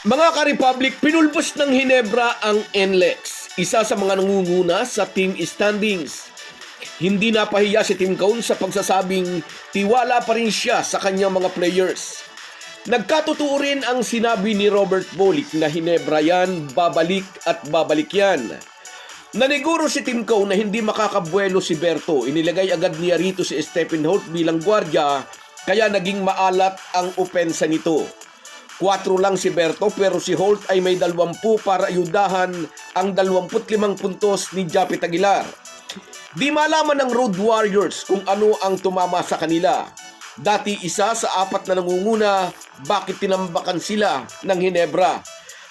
Mga ka-Republic, pinulbos ng Hinebra ang NLEX, isa sa mga nangunguna sa team standings. Hindi napahiya si Tim Cone sa pagsasabing tiwala pa rin siya sa kanyang mga players. Nagkatotoo rin ang sinabi ni Robert Bolick na Hinebra yan, babalik at babalik yan. Naniguro si Tim Cone na hindi makakabuelo si Berto. Inilagay agad niya rito si Stephen Holt bilang gwardya kaya naging maalat ang opensa nito. 4 lang si Berto pero si Holt ay may 20 para ayudahan ang 25 puntos ni Japit Aguilar. Di malaman ng Road Warriors kung ano ang tumama sa kanila. Dati isa sa apat na nangunguna, bakit tinambakan sila ng Hinebra?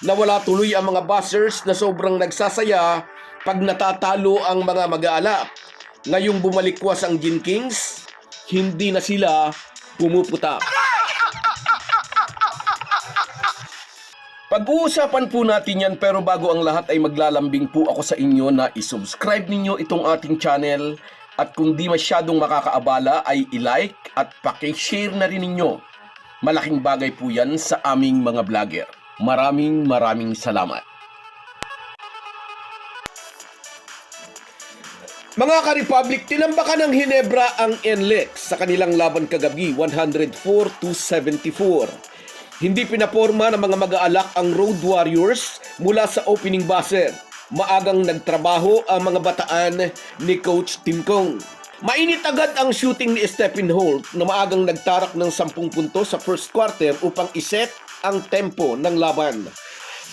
Nawala tuloy ang mga buzzers na sobrang nagsasaya pag natatalo ang mga mag-aalak. Ngayong bumalikwas ang Gin Kings, hindi na sila pumuputak. Pag-uusapan po natin yan pero bago ang lahat ay maglalambing po ako sa inyo na isubscribe ninyo itong ating channel at kung di masyadong makakaabala ay i-like at paki-share na rin ninyo. Malaking bagay po yan sa aming mga vlogger. Maraming maraming salamat. Mga ka-Republic, tinambakan ng Hinebra ang NLEX sa kanilang laban kagabi 104 to 74. Hindi pinaporma ng mga mag-aalak ang Road Warriors mula sa opening buzzer. Maagang nagtrabaho ang mga bataan ni Coach Tim Cone. Mainit agad ang shooting ni Stephen Holt na maagang nagtarak ng 10 puntos sa first quarter upang iset ang tempo ng laban.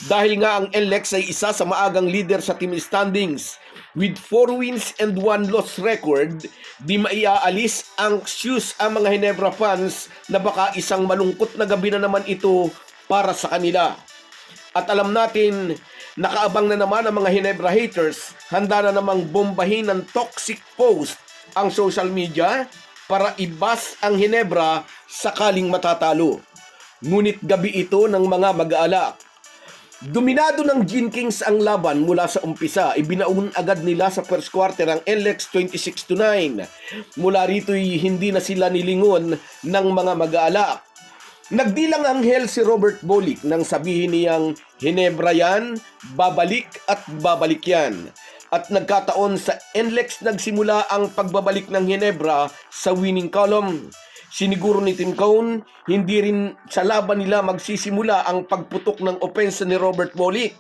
Dahil nga ang LX ay isa sa maagang leader sa team standings with 4 wins and 1 loss record, di maiaalis ang shoes ang mga Hinebra fans na baka isang malungkot na gabi na naman ito para sa kanila. At alam natin, nakaabang na naman ang mga Hinebra haters, handa na namang bombahin ng toxic post ang social media para ibas ang Hinebra sakaling matatalo. Ngunit gabi ito ng mga mag-aalak. Dominado ng Gin Kings ang laban mula sa umpisa. Ibinaon agad nila sa first quarter ang LX 26 to 9. Mula rito'y hindi na sila nilingon ng mga mag-aalak. Nagdilang anghel si Robert Bolick nang sabihin niyang Hinebra yan, babalik at babalik yan. At nagkataon sa NLEX nagsimula ang pagbabalik ng Hinebra sa winning column. Siniguro ni Tim Cone, hindi rin sa laban nila magsisimula ang pagputok ng opensa ni Robert Bolick.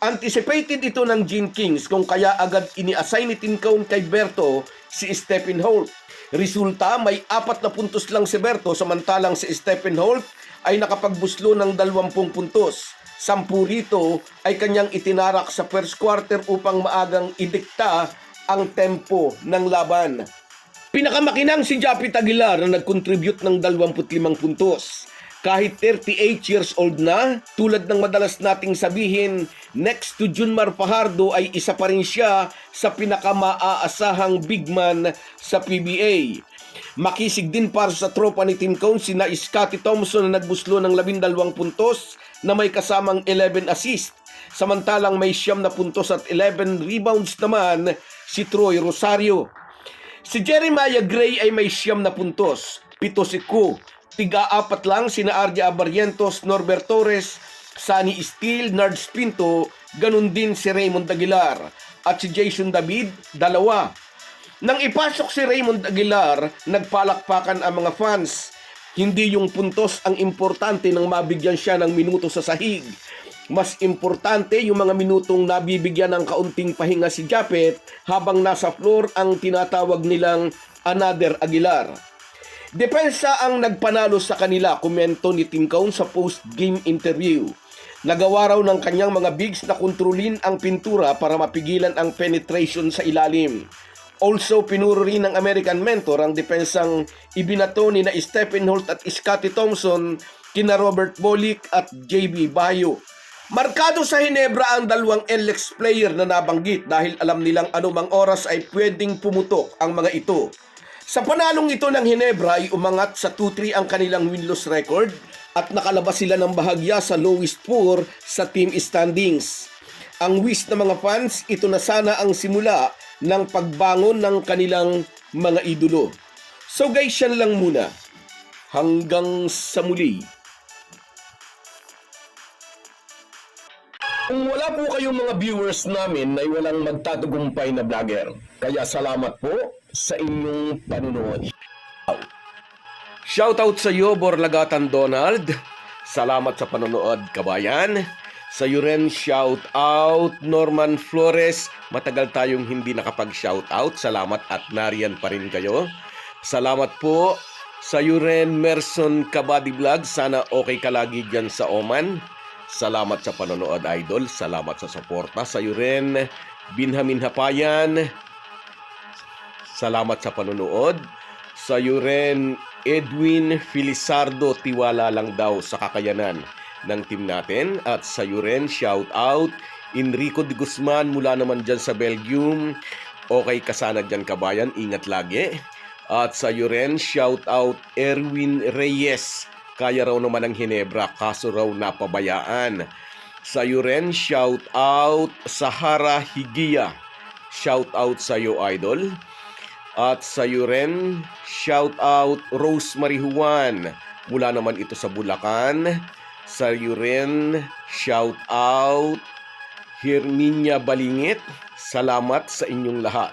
Anticipated ito ng Gene Kings kung kaya agad ini-assign ni Tim Cone kay Berto si Stephen Holt. Resulta, may apat na puntos lang si Berto samantalang si Stephen Holt ay nakapagbuslo ng 20 puntos. Sampu rito ay kanyang itinarak sa first quarter upang maagang idikta ang tempo ng laban. Pinakamakinang si Japit Aguilar na nag-contribute ng 25 puntos. Kahit 38 years old na, tulad ng madalas nating sabihin, next to Junmar Fajardo ay isa pa rin siya sa pinakamaasahang big man sa PBA. Makisig din para sa tropa ni Tim Cone si na Scotty Thompson na nagbuslo ng 12 puntos na may kasamang 11 assist. Samantalang may siyam na puntos at 11 rebounds naman si Troy Rosario. Si Jeremiah Gray ay may siyam na puntos, pito si Ku, tiga-apat lang sina Arja Abarrientos, Norbert Torres, Sunny Steele, Nards Pinto, ganun din si Raymond Aguilar. At si Jason David, dalawa. Nang ipasok si Raymond Aguilar, nagpalakpakan ang mga fans. Hindi yung puntos ang importante nang mabigyan siya ng minuto sa sahig. Mas importante yung mga minutong nabibigyan ng kaunting pahinga si Japet habang nasa floor ang tinatawag nilang another Aguilar. Depensa ang nagpanalo sa kanila, komento ni Tim Cone sa post-game interview. Nagawa raw ng kanyang mga bigs na kontrolin ang pintura para mapigilan ang penetration sa ilalim. Also, pinuro rin ng American mentor ang depensang ibinato ni na Stephen Holt at Scotty Thompson kina Robert Bolick at JB Bayo. Markado sa Hinebra ang dalawang LX player na nabanggit dahil alam nilang anumang oras ay pwedeng pumutok ang mga ito. Sa panalong ito ng Hinebra ay umangat sa 2-3 ang kanilang win-loss record at nakalabas sila ng bahagya sa lowest four sa team standings. Ang wish ng mga fans, ito na sana ang simula ng pagbangon ng kanilang mga idolo. So guys, yan lang muna. Hanggang sa muli. Nga po kayong mga viewers namin ay walang magtatagumpay na vlogger. Kaya salamat po sa inyong panunood. Shoutout sa iyo, Borlagatan Donald. Salamat sa panonood, kabayan. Sa iyo rin, shoutout Norman Flores. Matagal tayong hindi nakapag-shoutout. Salamat at nariyan pa rin kayo. Salamat po sa iyo rin, Merson Kabady Vlog. Sana okay ka lagi dyan sa Oman. Salamat sa panonood, Idol. Salamat sa suporta. Sa iyo rin, Binhamin Hapayan. Salamat sa panonood. Sa iyo rin, Edwin Filisardo, tiwala lang daw sa kakayanan ng team natin. At sa iyo rin, shout out, Enrico de Guzman mula naman dyan sa Belgium. Okay ka sana dyan kabayan, ingat lagi. At sa iyo rin, shout out Erwin Reyes. Kaya raw naman ang Hinebra, kaso raw napabayaan. Sa iyo rin, shout out Sahara Higia. Shout out sa iyo, idol. At sa iyo rin, shout out Rosemary Juan. Mula naman ito sa Bulacan. Sa iyo rin, shout out Herminia Balingit. Salamat sa inyong lahat.